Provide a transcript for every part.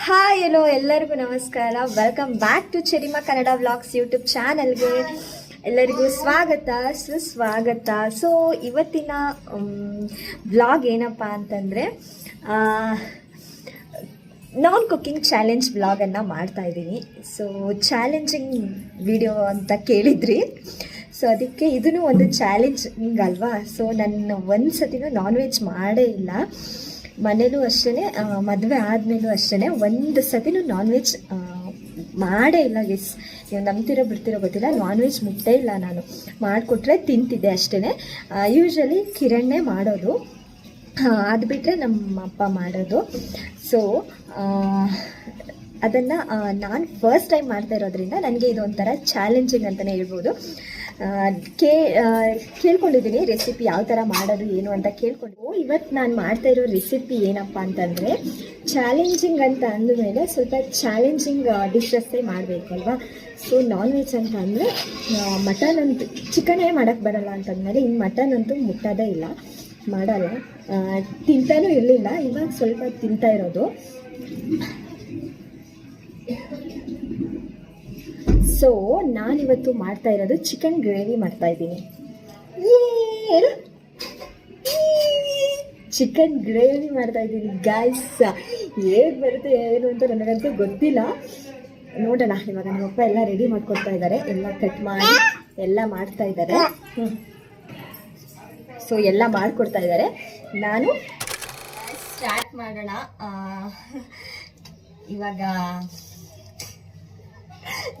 Hi hello ಎಲ್ಲರಿಗೂ ನಮಸ್ಕಾರ. Welcome back to ಚೆರಿಮಾ ಕನ್ನಡ ವ್ಲಾಗ್ಸ್ ಯೂಟ್ಯೂಬ್ ಚಾನಲ್ಗೆ ಎಲ್ಲರಿಗೂ ಸ್ವಾಗತ, ಸುಸ್ವಾಗತ. ಸೊ ಇವತ್ತಿನ ವ್ಲಾಗ್ ಏನಪ್ಪ ಅಂತಂದರೆ ನಾನ್ ಕುಕ್ಕಿಂಗ್ ಚಾಲೆಂಜ್ ವ್ಲಾಗನ್ನು ಮಾಡ್ತಾ ಇದ್ದೀನಿ. ಸೊ ಚಾಲೆಂಜಿಂಗ್ ವಿಡಿಯೋ ಅಂತ ಕೇಳಿದ್ರಿ. ಸೊ ಅದಕ್ಕೆ ಇದೂ ಒಂದು ಚಾಲೆಂಜಿಂಗ್ ಅಲ್ವಾ ಸೊ ನಾನು ಒಂದು ಸತಿನೂ ನಾನ್ ವೆಜ್ ಮಾಡೇ ಇಲ್ಲ. ಮನೇಲೂ ಅಷ್ಟೇ ಮದುವೆ ಆದಮೇಲೂ ಅಷ್ಟೇ ಒಂದು ಸತಿನೂ ನಾನ್ ವೆಜ್ ಮಾಡೇ ಇಲ್ಲ ಗೆಸ್ ನೀವು ನಂಬ್ತಿರೋ ಬಿಡ್ತಿರೋ ಗೊತ್ತಿಲ್ಲ ನಾನ್ ವೆಜ್ ಮುಟ್ಟೇ ಇಲ್ಲ ನಾನು. ಮಾಡಿಕೊಟ್ರೆ ತಿಂತಿದ್ದೆ ಅಷ್ಟೇ ಯೂಶ್ವಲಿ ಕಿರಣ್ಣೆ ಮಾಡೋದು. ಅದು ಬಿಟ್ಟರೆ ನಮ್ಮ ಅಪ್ಪ ಮಾಡೋದು ಸೊ ಅದನ್ನು ನಾನು ಫಸ್ಟ್ ಟೈಮ್ ಮಾಡ್ತಾ ಇರೋದ್ರಿಂದ ನನಗೆ ಇದೊಂಥರ ಚಾಲೆಂಜಿಂಗ್ ಅಂತಲೇ ಹೇಳ್ಬೋದು. ಕೇ ಕೇಳ್ಕೊಂಡಿದ್ದೀನಿ ರೆಸಿಪಿ ಯಾವ ಥರ ಮಾಡೋದು, ಏನು ಅಂತ ಕೇಳ್ಕೊಂಡು. ಇವತ್ತು ನಾನು ಮಾಡ್ತಾ ಇರೋ ರೆಸಿಪಿ ಏನಪ್ಪ ಅಂತಂದರೆ ಚಾಲೆಂಜಿಂಗ್ ಅಂತ ಅಂದಮೇಲೆ ಸ್ವಲ್ಪ ಚಾಲೆಂಜಿಂಗ್ ಡಿಶಸ್ಸೇ ಮಾಡಬೇಕು ಅಲ್ವಾ? ಸೊ ನಾನ್ ವೆಜ್ ಅಂತ ಅಂದರೆ ಮಟನ್ ಅಂತೂ ಚಿಕನೇ ಮಾಡೋಕ್ಕೆ ಬರೋಲ್ಲ ಅಂತಂದಮೇಲೆ ಇನ್ನು ಮಟನ್ ಅಂತೂ ಮುಟ್ಟೋದೇ ಇಲ್ಲ. ಮಾಡಲ್ಲ. ತಿಂತಾನೂ ಇರಲಿಲ್ಲ. ಇವಾಗ ಸ್ವಲ್ಪ ತಿಂತಾ ಇರೋದು. ಸೊ ನಾನಿವತ್ತು ಮಾಡ್ತಾ ಇರೋದು ಚಿಕನ್ ಗ್ರೇವಿ ಮಾಡ್ತಾ ಇದ್ದೀನಿ. ಚಿಕನ್ ಗ್ರೇವಿ ಮಾಡ್ತಾ ಇದ್ದೀನಿ ಗಾಯ್ಸ್ ಹೇಗೆ ಬರುತ್ತೆ, ಏನು ಅಂತ ನನಗಂತೂ ಗೊತ್ತಿಲ್ಲ. ನೋಡೋಣ, ಇವಾಗ ನಮ್ಮಪ್ಪ ಎಲ್ಲ ರೆಡಿ ಮಾಡ್ಕೊಡ್ತಾ ಇದ್ದಾರೆ ಎಲ್ಲ ಕಟ್ ಮಾಡಿ, ಎಲ್ಲ ಮಾಡ್ತಾ ಇದ್ದಾರೆ ಸೊ ಎಲ್ಲ ಮಾಡಿಕೊಡ್ತಾ ಇದ್ದಾರೆ ನಾನು ಸ್ಟಾರ್ಟ್ ಮಾಡೋಣ. ಇವಾಗ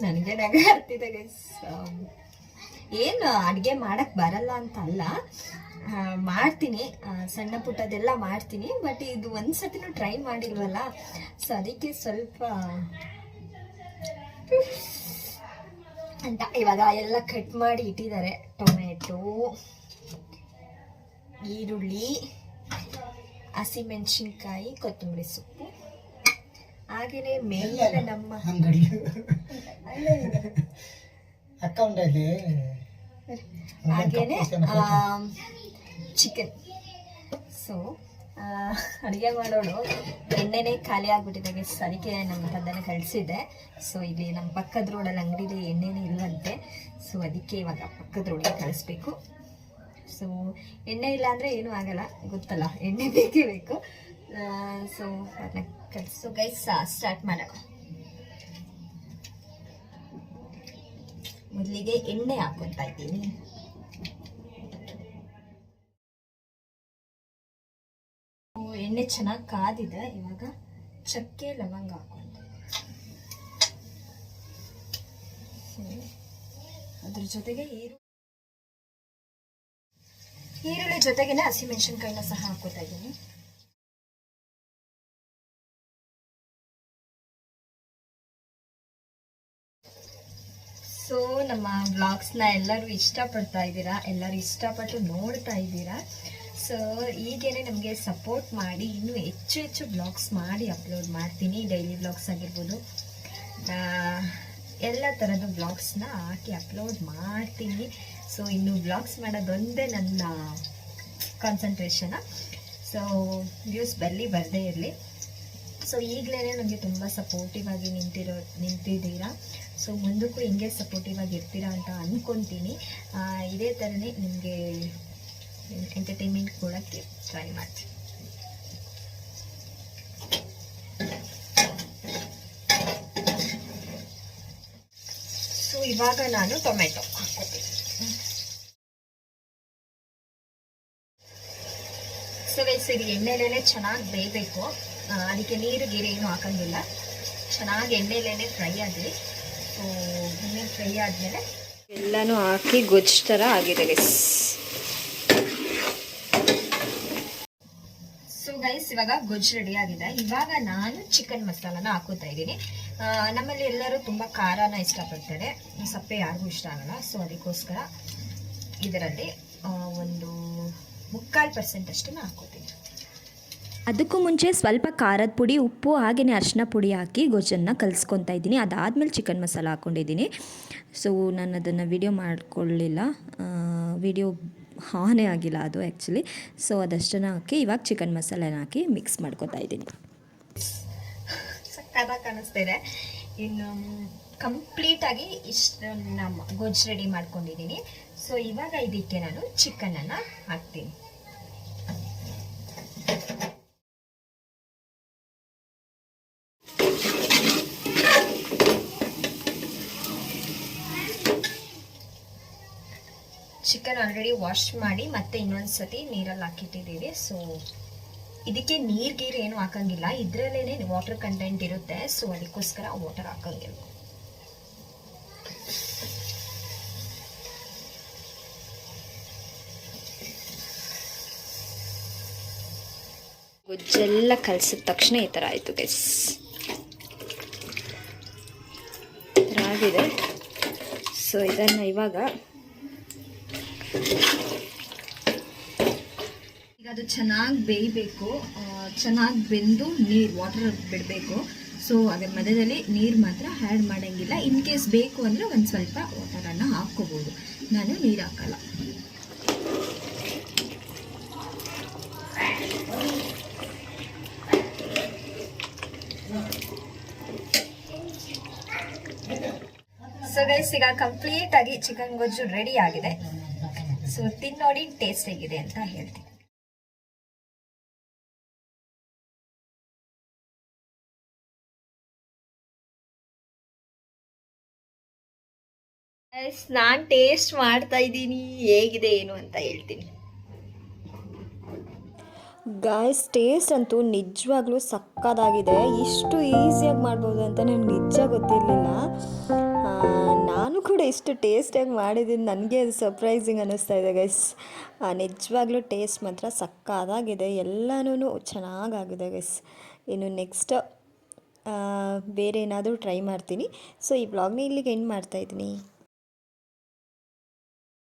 ನನಗೆ ನಗ ಆಗ್ತಿದೆ ಗೈಸ್ ಏನು ಅಡುಗೆ ಮಾಡೋಕ್ಕೆ ಬರಲ್ಲ ಅಂತ ಅಲ್ಲ ಮಾಡ್ತೀನಿ. ಸಣ್ಣ ಪುಟ್ಟದೆಲ್ಲ ಮಾಡ್ತೀನಿ. ಬಟ್ ಇದು ಒಂದು ಸತಿನೂ ಟ್ರೈ ಮಾಡಿಲ್ವಲ್ಲ. ಸೊ ಅದಕ್ಕೆ ಸ್ವಲ್ಪ ಅಂತ. ಇವಾಗ ಎಲ್ಲ ಕಟ್ ಮಾಡಿ ಇಟ್ಟಿದ್ದಾರೆ. ಟೊಮೆಟೊ ಈರುಳ್ಳಿ, ಹಸಿಮೆಣಸಿನ್ಕಾಯಿ, ಕೊತ್ತಂಬರಿ ಸೊಪ್ಪು. ಹಾಗೆಯೇ ಮೇಲೆ ನಮ್ಮ ಅಂಗಡಿ ಅಕೌಂಟಲ್ಲಿ ಹಾಗೇನೆ ಚಿಕನ್ ಸೊ ಅಡುಗೆ ಮಾಡೋಳು ಎಣ್ಣೆನೇ ಖಾಲಿ ಆಗಿಬಿಟ್ಟಿದ್ದಾಗೆ ಸರಿಗೆ ನಮ್ಮ ತಂದೆ ಕಳಿಸಿದ್ದೆ. ಸೊ ಇಲ್ಲಿ ನಮ್ಮ ಪಕ್ಕದ ರೋಡಲ್ಲಿ ಅಂಗಡಿಲಿ ಎಣ್ಣೆನೇ ಇಲ್ಲವಂತೆ ಸೊ ಅದಕ್ಕೆ ಇವಾಗ ಪಕ್ಕದ ರೋಡಿಗೆ ಕಳಿಸ್ಬೇಕು. ಸೊ ಎಣ್ಣೆ ಇಲ್ಲ ಅಂದರೆ ಏನೂ ಆಗಲ್ಲ. ಗೊತ್ತಲ್ಲ ಎಣ್ಣೆ ಬೇಕೇ ಬೇಕು. ಸೊ ಅದನ್ನ ಕಳಿಸು ಗೈಸ್ ಸ್ಟಾರ್ಟ್ ಮಾಡೋಣ ಮೊದಲಿಗೆ ಎಣ್ಣೆ ಹಾಕೊತಾ ಇದ್ದೀನಿ. ಎಣ್ಣೆ ಚೆನ್ನಾಗಿ ಕಾದಿದೆ. ಇವಾಗ ಚಕ್ಕೆ ಲವಂಗ ಹಾಕೊಂಡು. ಅದ್ರ ಜೊತೆಗೆ ಈರುಳ್ಳಿ ಈರುಳ್ಳಿ ಜೊತೆಗೇನೆ ಹಸಿಮೆಣಸಿನ್ಕಾಯಿನ ಸಹ ಹಾಕೋತಾ ಇದ್ದೀನಿ. ಸೊ ನಮ್ಮ ವ್ಲಾಗ್ಸ್ನ ಎಲ್ಲರೂ ಇಷ್ಟಪಡ್ತಾ ಇದ್ದೀರಾ? ಎಲ್ಲರೂ ಇಷ್ಟಪಟ್ಟು ನೋಡ್ತಾ ಇದ್ದೀರಾ? ಸೊ ಈಗೇನೆ ನಮಗೆ ಸಪೋರ್ಟ್ ಮಾಡಿ, ಇನ್ನೂ ಹೆಚ್ಚು ಹೆಚ್ಚು ಬ್ಲಾಗ್ಸ್ ಮಾಡಿ ಅಪ್ಲೋಡ್ ಮಾಡ್ತೀನಿ. ಡೈಲಿ ಬ್ಲಾಗ್ಸ್ ಆಗಿರ್ಬೋದು. ಎಲ್ಲ ಥರದ ಬ್ಲಾಗ್ಸ್ನ ಹಾಕಿ ಅಪ್ಲೋಡ್ ಮಾಡ್ತೀನಿ. ಸೊ ಇನ್ನು ಬ್ಲಾಗ್ಸ್ ಮಾಡೋದೊಂದೇ ನನ್ನ ಕಾನ್ಸಂಟ್ರೇಷನ ಸೊ ವ್ಯೂಸ್ ಬರಲಿ, ಬರದೇ ಇರಲಿ. ಸೊ ಈಗಲೇ ನನಗೆ ತುಂಬ ಸಪೋರ್ಟಿವ್ ಆಗಿ ನಿಂತಿರೋ, ನಿಂತಿದ್ದೀರಾ? ಸೊ ಮುಂದಕ್ಕೂ ಹಿಂಗೆ ಸಪೋರ್ಟಿವ್ ಆಗಿ ಇರ್ತೀರಾ ಅಂತ ಅಂದ್ಕೊತೀನಿ ಇದೇ ಥರನೇ ನಿಮಗೆ ಎಂಟರ್ಟೈನ್ಮೆಂಟ್ ಕೊಡೋಕ್ಕೆ ಟ್ರೈ ಮಾಡ್ತೀನಿ. ಸೊ ಇವಾಗ ನಾನು ಟೊಮೆಟೊ ಸೊ ಗೈಸ್ ಇದು ಎಣ್ಣೆಲೇ ಚೆನ್ನಾಗಿ ಬೇಯಬೇಕು. ಅದಕ್ಕೆ ನೀರು, ಗೀರು ಏನು ಹಾಕಂಗಿಲ್ಲ. ಚೆನ್ನಾಗಿ ಎಣ್ಣೆಲೇನೆ ಫ್ರೈ ಆಗಲಿ ಸೊ ಎಣ್ಣೆ ಫ್ರೈ ಆದಮೇಲೆ ಎಲ್ಲನೂ ಹಾಕಿ ಗೊಜ್ಜು ಥರ ಆಗಿದೆ ಸೊ ಗೈಸ್ ಇವಾಗ ಗೊಜ್ಜು ರೆಡಿ ಆಗಿದೆ. ಇವಾಗ ನಾನು ಚಿಕನ್ ಮಸಾಲಾನ ಹಾಕೋತಾ ಇದ್ದೀನಿ. ನಮ್ಮಲ್ಲಿ ಎಲ್ಲರೂ ತುಂಬ ಖಾರನ ಇಷ್ಟಪಡ್ತಾರೆ. ಸಪ್ಪೆ ಯಾರಿಗೂ ಇಷ್ಟ ಆಗಲ್ಲ. ಸೊ ಅದಕ್ಕೋಸ್ಕರ ಇದರಲ್ಲಿ ಒಂದು ಮುಕ್ಕಾಲು ಪರ್ಸೆಂಟ್ ಅಷ್ಟನ್ನು ಹಾಕೋತೀನಿ. ಅದಕ್ಕೂ ಮುಂಚೆ ಸ್ವಲ್ಪ ಖಾರದ ಪುಡಿ, ಉಪ್ಪು ಹಾಗೆಯೇ ಅರಿಶಿನ ಪುಡಿ ಹಾಕಿ ಗೊಜ್ಜನ್ನು ಕಲಿಸ್ಕೊತಾ ಇದ್ದೀನಿ. ಅದಾದಮೇಲೆ ಚಿಕನ್ ಮಸಾಲ ಹಾಕ್ಕೊಂಡಿದ್ದೀನಿ ಸೊ ನಾನು ಅದನ್ನು ವಿಡಿಯೋ ಮಾಡಿಕೊಳ್ಳಿಲ್ಲ ವಿಡಿಯೋ ಆನೇ ಆಗಿಲ್ಲ ಅದು ಆ್ಯಕ್ಚುಲಿ ಸೊ ಅದಷ್ಟನ್ನು ಹಾಕಿ ಇವಾಗ ಚಿಕನ್ ಮಸಾಲೆನ ಹಾಕಿ ಮಿಕ್ಸ್ ಮಾಡ್ಕೊತಾ ಇದ್ದೀನಿ. ಸಕ್ಕತ್ತಾಗಿ ಕಾಣಿಸ್ತಿದೆ. ಇನ್ನು ಕಂಪ್ಲೀಟ್ ಆಗಿ ಇಷ್ಟು, ನಮ್ಮ ಗೊಜ್ಜು ರೆಡಿ ಮಾಡ್ಕೊಂಡಿದ್ದೀನಿ. ಸೊ ಇವಾಗ ಇದಕ್ಕೆ ನಾನು ಚಿಕನನ್ನು ಹಾಕ್ತೀನಿ. ಚಿಕನ್ ಆಲ್ರೆಡಿ ವಾಶ್ ಮಾಡಿ ಮತ್ತೆ ಇನ್ನೊಂದು ಸತಿ ನೀರಲ್ಲಿ ಹಾಕಿಟ್ಟಿದ್ದೀವಿ. ಸೊ ಇದಕ್ಕೆ ನೀರ್ ಗೀರು ಏನು ಹಾಕಂಗಿಲ್ಲ. ಇದ್ರಲ್ಲೇನೆ ವಾಟರ್ ಕಂಟೆಂಟ್ ಇರುತ್ತೆ. ಸೊ ಅದಕ್ಕೋಸ್ಕರ ವಾಟರ್ ಹಾಕಂಗಿಲ್ಲ. ಗೊಜ್ಜೆಲ್ಲ ಕಲಸಿದ ತಕ್ಷಣ ಈ ಥರ ಆಯಿತು ಗೈಸ್ ಆಗಿದೆ ಸೊ ಇದನ್ನು ಇವಾಗ ಈಗ ಅದು ಚೆನ್ನಾಗಿ ಬೇಯಬೇಕು. ಚೆನ್ನಾಗಿ ಬೆಂದು ನೀರು ವಾಟರ್ ಬಿಡಬೇಕು. ಸೊ ಅದರ ಮಧ್ಯದಲ್ಲಿ ನೀರು ಮಾತ್ರ ಆ್ಯಡ್ ಮಾಡೋಂಗಿಲ್ಲ. ಇನ್ ಕೇಸ್ ಬೇಕು ಅಂದರೆ ಒಂದು ಸ್ವಲ್ಪ ವಾಟರನ್ನು ಹಾಕ್ಕೋಬೋದು. ನಾನು ನೀರು ಹಾಕಲ್ಲ. ಸೊ ಗೈಸ್ ಈಗ ಕಂಪ್ಲೀಟ್ ಆಗಿ ಚಿಕನ್ ಗೊಜ್ಜು ರೆಡಿ ಆಗಿದೆ. ಸೊ ತಿನ್ನೋಡಿ ಟೇಸ್ಟ್ ಹೇಗಿದೆ ಅಂತ ಹೇಳ್ತೀನಿ. ನಾನು ಟೇಸ್ಟ್ ಮಾಡ್ತಾ ಇದ್ದೀನಿ, ಹೇಗಿದೆ, ಏನು ಅಂತ ಹೇಳ್ತೀನಿ. ಗಾಯ್ಸ್ ಟೇಸ್ಟ್ ಅಂತೂ ನಿಜವಾಗ್ಲೂ ಸಕ್ಕದಾಗಿದೆ ಇಷ್ಟು ಈಸಿಯಾಗಿ ಮಾಡ್ಬೋದು ಅಂತ ನನಗೆ ನಿಜ ಗೊತ್ತಿರಲಿಲ್ಲ. ನಾನು ಇಷ್ಟು ಟೇಸ್ಟಾಗಿ ಮಾಡಿದ್ದೀನಿ ನನಗೆ ಅದು ಸರ್ಪ್ರೈಸಿಂಗ್ ಅನ್ನಿಸ್ತಾ ಇದೆ ಗೈಸ್ ನಿಜವಾಗ್ಲೂ ಟೇಸ್ಟ್ ಮಾತ್ರ ಸಕ್ಕದಾಗಿದೆ. ಎಲ್ಲನೂ ಚೆನ್ನಾಗಾಗಿದೆ ಗೈಸ್ ಇನ್ನು ನೆಕ್ಸ್ಟ್ ಬೇರೆ ಏನಾದರೂ ಟ್ರೈ ಮಾಡ್ತೀನಿ. ಸೊ ಈ ಬ್ಲಾಗ್ನ ಇಲ್ಲಿಗೆ ಎಂಡ್ ಮಾಡ್ತಾಯಿದ್ದೀನಿ